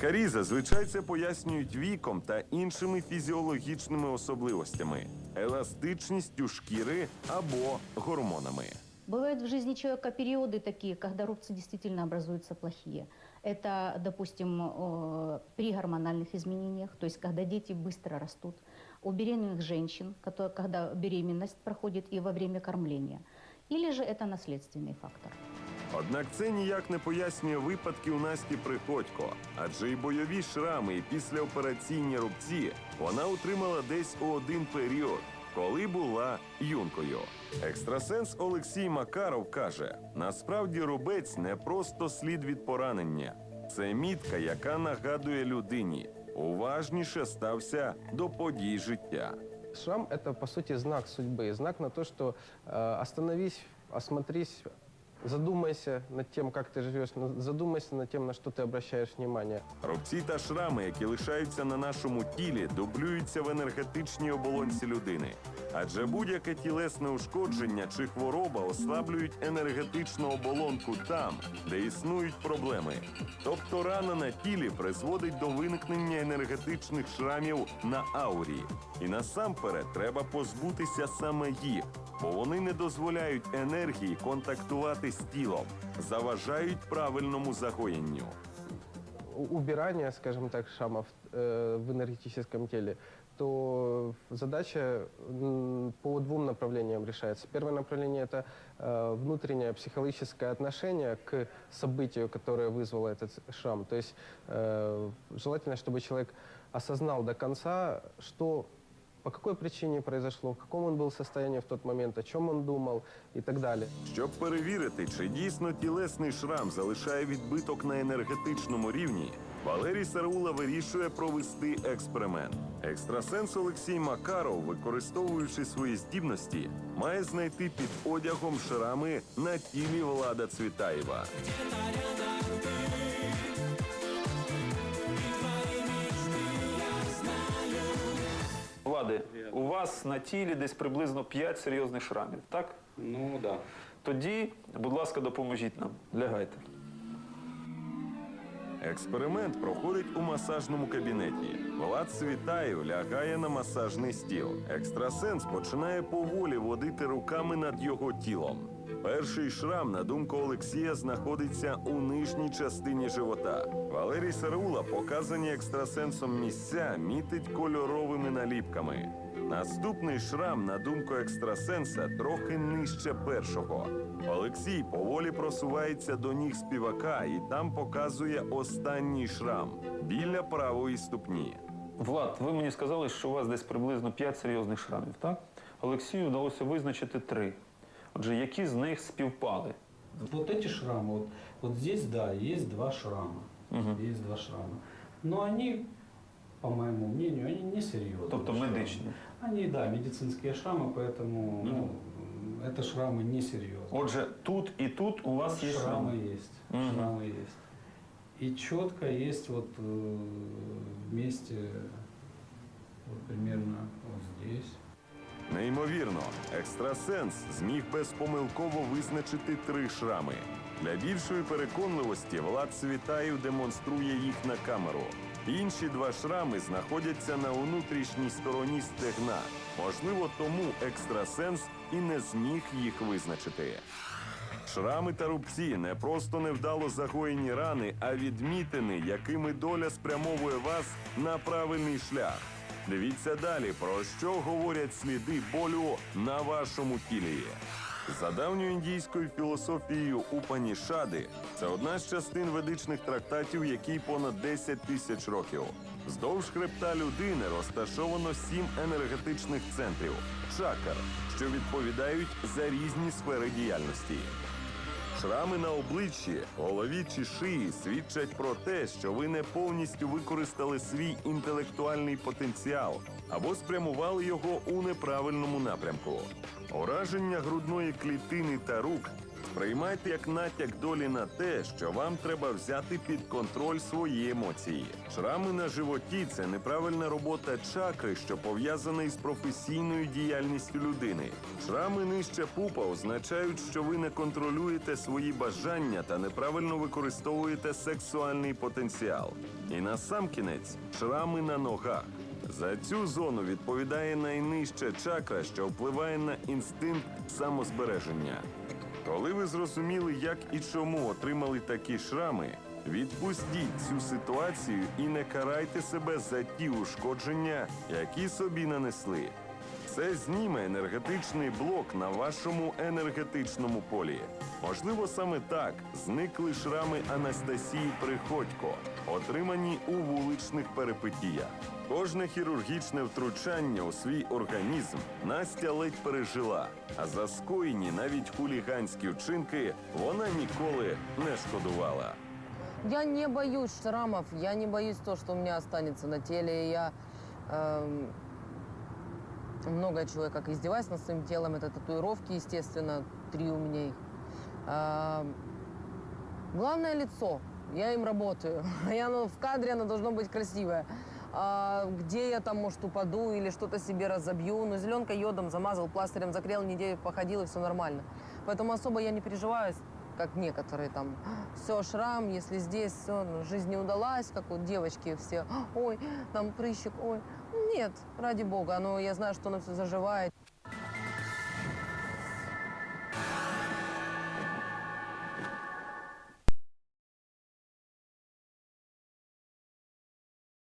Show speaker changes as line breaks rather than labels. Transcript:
Лікарі зазвичай це пояснюють віком та іншими фізіологічними особливостями, еластичністю шкіри або гормонами.
Бывают в жизни человека периоды такие, когда рубцы действительно образуются плохие. Это, допустим, э, при гормональных изменениях, то есть когда дети быстро растут, у беременных женщин, которые, когда беременность проходит и во время кормления. Или же это наследственный фактор.
Однак це ніяк не пояснює випадки у Насті Приходько, адже і бойові шрами, і післяопераційні рубці вона отримала десь у один період, коли була юнкою. Екстрасенс Олексій Макаров каже: насправді рубець не просто слід від поранення, це мітка, яка нагадує людині. Уважніше стався до подій життя.
Шрам – это, по сути, знак судьбы, знак на то, что э, остановись, осмотрись, задумайся над тем, как ты живешь, задумайся над тем, на что ты обращаешь внимание.
Рубці та шрами, які лишаються на нашому тілі, дублюються в енергетичній оболонці людини. Адже будь-яке тілесне ушкодження чи хвороба ослаблюють енергетичну оболонку там, де існують проблеми. Тобто рана на тілі призводить до виникнення енергетичних шрамів на аурі. І насамперед треба позбутися саме їх, бо вони не дозволяють енергії контактувати з тілом, заважають правильному загоєнню.
У- Убирание, скажем так, шрамов э, в энергетическом теле, то задача м, по двум направлениям решается. Первое направление – это э, внутреннее психологическое отношение к событию, которое вызвало этот шрам. То есть э, желательно, чтобы человек осознал до конца, что по какой причине произошло, в каком он был состоянии в тот момент, о чем он думал и так далее.
Щоб перевірити, чи дійсно тілесний шрам залишає відбиток на енергетичному рівні, Валерій Сараула вирішує провести експеримент. Екстрасенс Олексій Макаров, використовуючи свої здібності, має знайти під одягом шрами на тілі Влада Цвітаєва.
Влади, у вас на тілі десь приблизно 5 серйозних шрамів, так?
Ну да.
Тоді, будь ласка, допоможіть нам. Лягайте.
Експеримент проходить у масажному кабінеті. Влад Світаєв лягає на масажний стіл. Екстрасенс починає поволі водити руками над його тілом. Перший шрам, на думку Олексія, знаходиться у нижній частині живота. Валерій Сараула показані екстрасенсом місця мітить кольоровими наліпками. Наступний шрам, на думку екстрасенса, трохи нижче першого. Олексій поволі просувається до ніг співака і там показує останній шрам біля правої ступні.
Влад, ви мені сказали, що у вас десь приблизно 5 серйозних шрамів, так? Олексію вдалося визначити три. Отже, які з них співпали?
Вот эти шрамы, вот, вот здесь, да, есть два шрама. Есть два шрама. Но они, по моему мнению, они не серьезные.
Тобто медичні.
Они, да, медицинские шрамы, поэтому ну, это шрамы не серьезные.
Отже, тут і тут у вас є
шрамы
шрами.
есть.
Мгм.
Шрамы есть. И четко есть вот э, вместе, вот примерно вот здесь.
Неймовірно, екстрасенс зміг безпомилково визначити три шрами. Для більшої переконливості Влад Світаєв демонструє їх на камеру. Інші два шрами знаходяться на внутрішній стороні стегна. Можливо, тому екстрасенс і не зміг їх визначити. Шрами та рубці не просто невдало загоєні рани, а відмітини, якими доля спрямовує вас на правильний шлях. Дивіться далі, про що говорять сліди болю на вашому тілі. За давньою індійською філософією Упанішади, це одна з частин ведичних трактатів, який понад 10 тисяч років. Вздовж хребта людини розташовано сім енергетичних центрів чакр, що відповідають за різні сфери діяльності. Шрами на обличчі, голові чи шиї свідчать про те, що ви не повністю використали свій інтелектуальний потенціал або спрямували його у неправильному напрямку. Ураження грудної клітини та рук Сприймайте як натяк долі на те, що вам треба взяти під контроль свої емоції. Шрами на животі це неправильна робота чакри, що пов'язана із професійною діяльністю людини. Шрами нижче пупа означають, що ви не контролюєте свої бажання та неправильно використовуєте сексуальний потенціал. І насамкінець шрами на ногах. За цю зону відповідає найнижча чакра, що впливає на інстинкт самозбереження. Коли ви зрозуміли, як і чому отримали такі шрами, відпустіть цю ситуацію і не карайте себе за ті ушкодження, які собі нанесли. Це зніме енергетичний блок на вашому енергетичному полі. Можливо, саме так зникли шрами Анастасії Приходько, отримані у вуличних перипетіях. Кожне хірургічне втручання у свій організм Настя ледь пережила, а за скоєні навіть хуліганські вчинки вона ніколи не шкодувала.
Я не боюсь шрамов, я не боюсь то, что у меня останется на теле. Я эм, много я как издеваюсь над своим телом. Это татуировки, естественно, три у меня их. Эм, главное лицо. Я им работаю. И оно в кадре оно должно быть красивое. А где я там, может, упаду или что-то себе разобью. Но зеленкой йодом замазал, пластырем заклеил, неделю походил, и все нормально. Поэтому особо я не переживаю, как некоторые там. Все, шрам, если здесь все, жизнь не удалась, как вот девочки все. Ой, там прыщик, ой. Нет, ради бога, но я знаю, что оно все заживает.